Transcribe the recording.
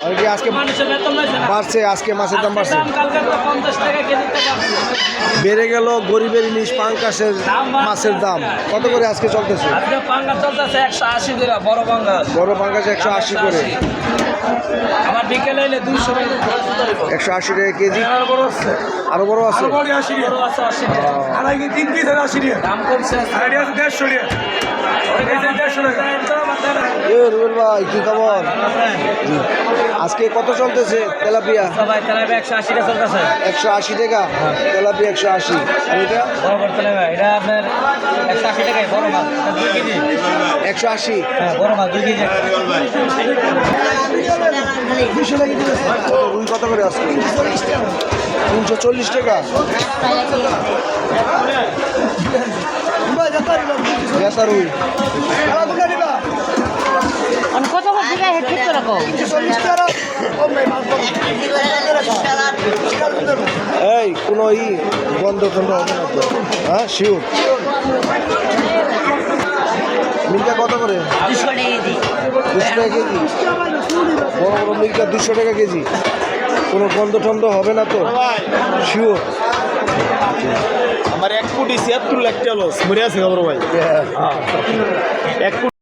আর কি আজকে বাড়ছে আজকে মাছের দাম বাড়ছে। বেড়ে গেল গরিবের ইলিশ পাঙ্কাশের মাছের দাম। কত করে আজকে চলতেছে? বড় পাঙ্কাশ একশো আশি করে। আমার বিকেলে এলে দুইশো একশো আশি টাকা কেজি। বড় আছে। আরও বড় আছে? রুবেল ভাই কি খবর। আজকে কত চলতেছে তেলাপিয়া? একশো আশি টাকা চলতেছে। একশো আশি টাকা? তেলাপিয়া একশো আশি। আর এটা? বড় বড় এটা আপনার একশো আশি টাকায় বড় মাছ দুই কেজি। একশো আশি? হ্যাঁ বড় মাছ দুই কেজি। রুই কত করে আজকে তিনশো চল্লিশ টাকা। রুই কত করে দিলে হেড ঠিক করে কও এই কোনো ই বন্ধ টন্ধ হবে না তো। হ্যাঁ শিওর মিল্কা কত করে? দুশো টাকা কেজি। বড় বড় মিল্কা দুশো টাকা কেজি। কোনো গন্ধ টন্ধ হবে না তো? শিওর আমার এক কোটি ছিয়াত্তর লাখ টাকা লস মরে আছে খবর ভাই। এক কোটি